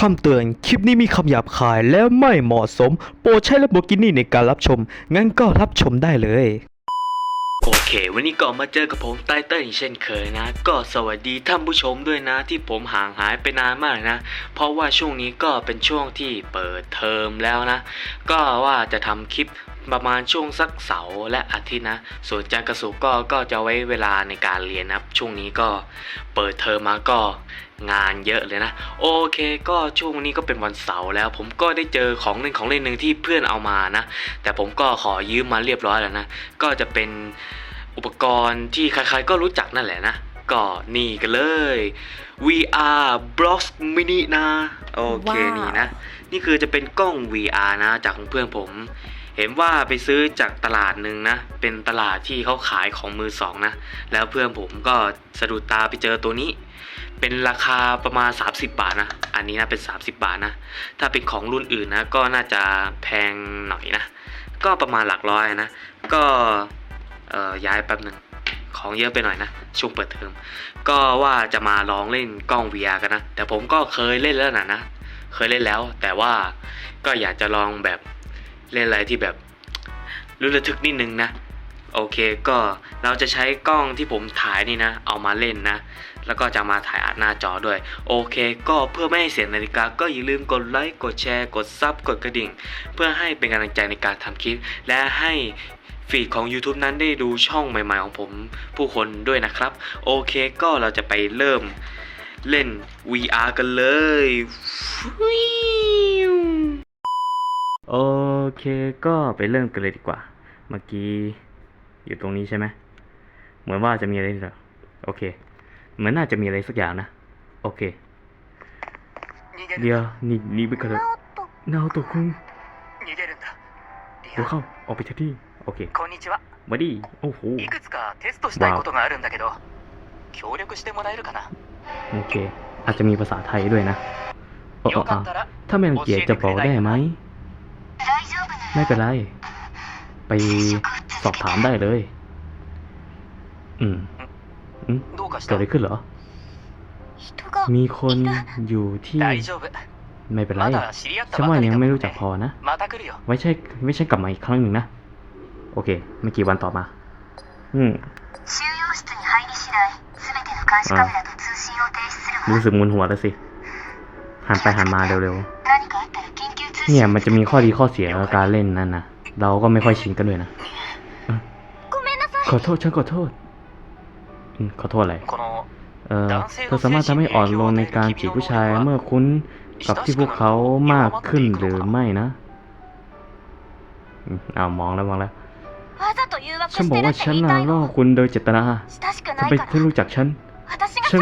คำเตือน คลิปนี้มีคำหยาบคายและไม่เหมาะสม โปรดใช้และโบกินี่ในการรับชม งั้นก็รับชมได้เลย โอเค วันนี้ก็มาเจอกับผมไตเติ้ลเช่นเคยนะ ก็สวัสดีท่านผู้ชมด้วยนะ ที่ผมห่างหายไปนานมากนะ เพราะว่าช่วงนี้ก็เป็นช่วงที่เปิดเทอมแล้วนะ ก็ว่าจะทำคลิปประมาณช่วงสักเสาร์และอาทิตย์นะ ส่วนจันกระสุกก็ก็จะไว้เวลาในการเรียนนะช่วงนี้ก็เปิดเทอมมาก็ งานเยอะเลยนะ โอเคก็ช่วงนี้ก็เป็นวันเสาร์แล้ว ผมก็ได้เจอของเล่นของเล่นหนึ่งที่เพื่อนเอามานะ แต่ผมก็ขอยืมมาเรียบร้อยแล้วนะ ก็จะเป็นอุปกรณ์ที่ใครๆก็รู้จักนั่นแหละนะก็นี่กันเลย VR Box Mini นะ โอเคว้าวนี่นะ นี่คือจะเป็นกล้อง VR นะ จากของเพื่อนผม เห็นว่าไปซื้อจากตลาดหนึ่งนะ เป็นตลาดที่เขาขายของมือสองนะ แล้วเพื่อนผมก็สะดุดตาไปเจอตัวนี้ เป็นราคาประมาณ 30 บาทนะ อันนี้นะเป็น 30 บาทนะ ถ้าเป็นของรุ่นอื่นนะ ก็น่าจะแพงหน่อยนะ ก็ประมาณหลักร้อยนะ ก็เอ่อย้ายแป๊บหนึ่งของเยอะไปหน่อยนะ ช่วงเปิดเทอมก็ว่าจะมาลองเล่นกล้อง VR กันนะ แต่ผมก็เคยเล่นแล้วนะนะ เคยเล่นแล้ว แต่ว่าก็อยากจะลองแบบ เล่นอะไรที่แบบรู้ระทึกนิดนึงนะ โอเคก็เราจะใช้กล้องที่ผมถ่ายนี่นะ เอามาเล่นนะ แล้วก็จะมาถ่ายอัดหน้าจอด้วย โอเค ก็เพื่อไม่ให้เสียนาฬิกา ก็อย่าลืมกดไลค์กดแชร์ กดซับกดกระดิ่ง เพื่อให้เป็นกำลังใจในการทำคลิป และให้ฟีดของ YouTube นั้นได้ดูช่องใหม่ ๆ ของผมผู้คนด้วยนะครับ โอเคก็เราจะไปเริ่มเล่น VR กันเลย โอ อเคก็ไปเริ่มกันเลยดีกว่า เมื่อกี้อยู่ตรงนี้ใช่ไหมเหมือนว่าจะมีอะไรหรอโอเค เหมือนน่าจะมีอะไรสักอย่างนะ โอเค เดี๋ยวนี่นี่เปกันเถอะนาโตกคุณเข้าออกไปจากที่โอเคมาดีโอ้โหว้าวโอเค อาจจะมีภาษาไทยด้วยนะโอ้โอ้ถ้าไม่รังเกียจจะบอกได้ไหม ไม่เป็นไร ไปสอบถามได้เลย อืมอืมเกิดอะไรขึ้นเหรอ มีคนอยู่ที่ ไม่เป็นไรฉันว่ายังไม่รู้จักพอนะ ไม่ใช่ ไม่ใช่กลับมาอีกครั้งหนึ่งนะ โอเค ไม่กี่วันต่อมา อืมรู้สึกมึนหัวแล้วสิ หันไปหันมาเร็วๆ เนี่ยมันจะมีข้อดีข้อเสียกับการเล่นนั่นนะเราก็ไม่ค่อยชินกันด้วยนะขอโทษฉันขอโทษขอโทษอะไรเออเธอสามารถทำให้อ่อนลงในการจีบผู้ชายเมื่อคุ้นกับที่พวกเขามากขึ้นหรือไม่นะเอามองแล้วมองแล้วฉันบอกว่าฉันน่ะล่อคุณโดยเจตนาทำไมเธอรู้จักฉัน ฉัน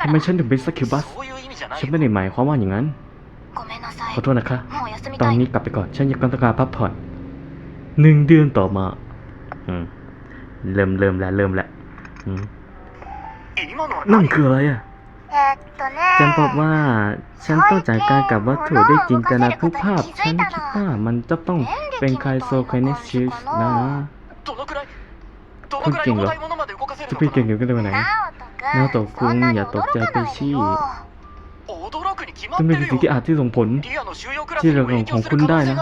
ทำไมฉันถึงเป็นสักคิวบัส ฉันไม่ได้หมายความว่าอย่างนั้น ขอโทษนะคะ ตอนนี้กลับไปก่อน ฉันอยากต้องการพักผ่อนหนึ่งเดือนต่อมาเริ่มเริ่มแล้วเริ่มแล้วนั่นคืออะไรอะฉันบอกว่าฉันต้องจัดการกับวัตถุด้วยจินตนาภาพ ฉันคิดว่ามันจะต้องเป็นไคโซไคเนซิสนะคุณเก่งเหรอจะพี่เก่งอยู่กันเลยไหนนาโตะคุณอย่าตกใจไปชี้ ซึ่งเป็นสิ่งที่อาจที่ส่งผลที่ระดับของคุณได้นะ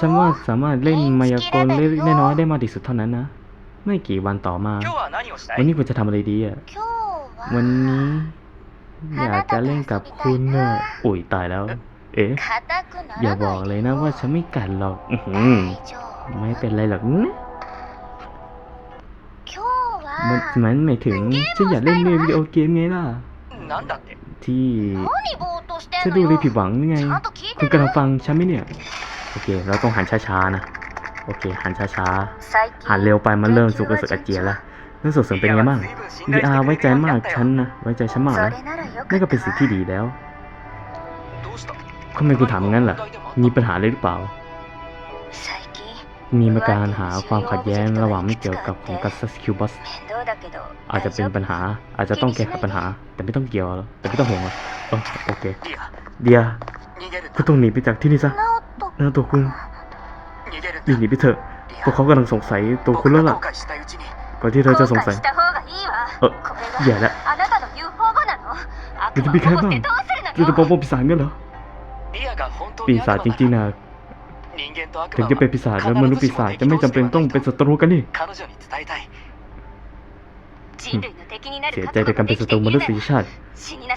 ฉันว่าสามารถเล่นมายากลเล็กน้อยได้มากที่สุดเท่านั้นนะ ไม่กี่วันต่อมา วันนี้คุณจะทำอะไรดีอะ วันนี้ อยากจะเล่นกับคุณนะอุ่ยตายแล้ว เอ๊ะ อย่าบอกเลยนะว่าฉันไม่กัดหรอกไม่เป็นไรหรอกมันหมายถึงฉันอยากเล่นเกมวิดีโอเกมไงล่ะ なんだって ที่ 何ぼーっとして ฉัน ん ดู の เลย よ ผิดหวังยังไง ちゃんと聞い คุ て ณกำลั る งฟังฉันไหมเนี่ย โอเค เราต้องหันช้าๆนะ โอเค หันช้า 最 ๆ หันเร็วไปมันเริ่มสุกกระสึกอาเจียนแล้วรู้สึกสึกเป็นไงบ้าง リ ดี ア อา は ไว้ 随分信 ใจ 頼して มาก くれて ฉัน るよ นะ ไว้ใจฉันมาก そ นะ れならよか นั่น っ ก็เป็นสิ่งที่ดีแล้ว どうした ทำไมคุณถามงั้นล่ะ มีปัญหาอะไรหรือเปล่า 最近 มีมาการหาความขัดแย้งระหว่างไม่เกี่ยวกับของกัสซัสคิวบัสอาจจะเป็นปัญหา อาจจะต้องแก้ไขปัญหา แต่ไม่ต้องเกี่ยวแต่ไม่ต้องห่วงอโอเค เดียคุณต้องหนีไปจากที่นี่ซะนาโตคุณรีหนีไปเถอะพวกเขากำลังสงสัยตัวคุณแล้วล่ะก่อนที่เธอจะสงสัย เอออย่าละคุณจะมีแค่บ้างคุณจะปกป้องปีศาจงั้ยเหรอปีศาจจริงๆนะ ถึงจะเป็นปีศาจแล้วมนุษย์ปีศาจจะไม่จำเป็นต้องเป็นศัตรูกันนี่เสียใจแต่การเป็นศัตรูมนุษยชาติ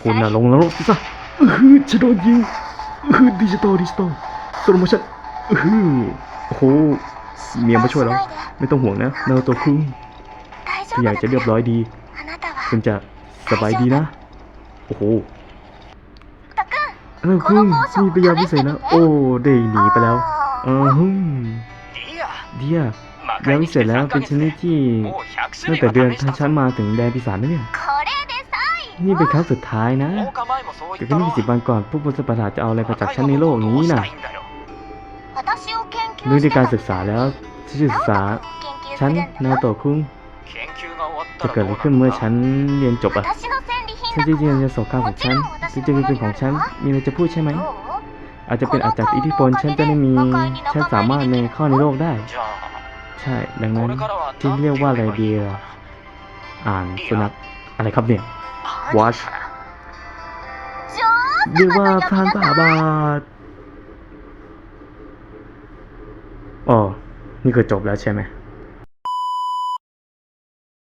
คุณน่ะลงนรกซะฮึฉันโดนยิงเฮึดิจิตอลดิจิตอลสโลโมชั่นฮึโอ้โหเมียมาช่วยแล้ว ไม่ต้องห่วงนะนาโตคุงทุกอย่างจะเรียบร้อยดี คุณจะสบายดีนะ โอ้โหนาโตคุงมีปัญยาพิเศษนะ โอ้ ได้หนีไปแล้ว อือฮึเดียยังเสร็จแล้วเป็นชนิดที่ตั้งแต่เดือนทั้งชั้นมาถึงแดนปีศาจนะเนี่ย นี่เป็นครั้งสุดท้ายนะแต่ก็นี่สิบวันก่อนพวกบนสปาระหาจะเอาอะไรมาจากชั้นในโลกนี้น่ะด้วยการศึกษาแล้วที่ศึกษาฉันนาโตคุงจะเกิดอะไรขึ้นเมื่อฉันเรียนจบอะฉันจะเรียนจะสอบการของฉันจะจะเป็นของฉัน มีอะไรจะพูดใช่ไหม อาจจะเป็นอาจจะอิทธิพลฉันจะไม่มีฉันสามารถในข้อในโลกได้ ใช่ดังนั้นที่เรียกว่าไรเดียอ่านสุนัขอะไรครับเนี่ยวอชเรียกว่าพรานป่าบาทอ๋อนี่คือจบแล้วใช่ไหม